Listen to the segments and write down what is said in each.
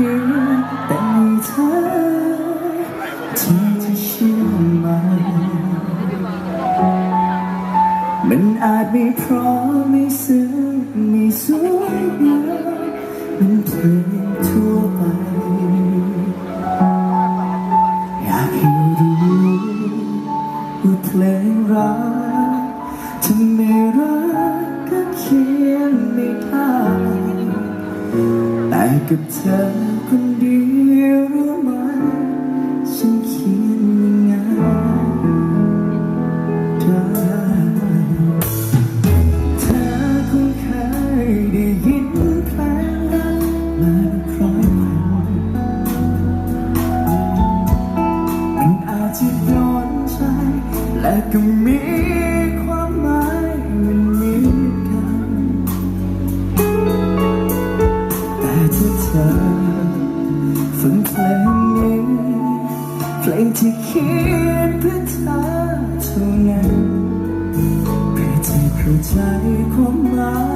นี้แต่มีเธอที่จะเชื่อไหมมันอาจไม่พร้อมไม่ซึ้งไม่สวยงามมันเพลง กับเธอคนเดียวรู้ไหมฉันเขียนยังไงได้เธอคงเคยได้ยินเพลงรักมาคร้อยพันมันอาจจะโดนใจและก็มี เธอฟังเพลงนี้เพลงที่เขียนเพื่อเธอเท่านั้นเพื่อจะเข้าใจความหมาย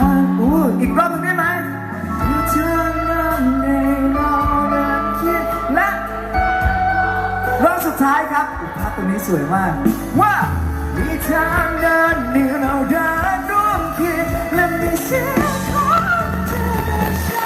อู้อีกรอบหนึงได้ไหมเธอนั่งในเรานั้นคิดและรอบสุดท้ายครับภาพตรงนี้สวยมาก ว่ามีทางเดินเดียวเราเดินร่วมคิดและมีเสียงของเธอ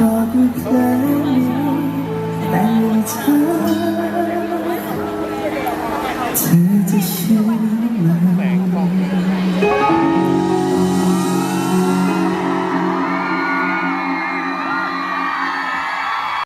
กอดอีกครั้งแต่ยังเธอ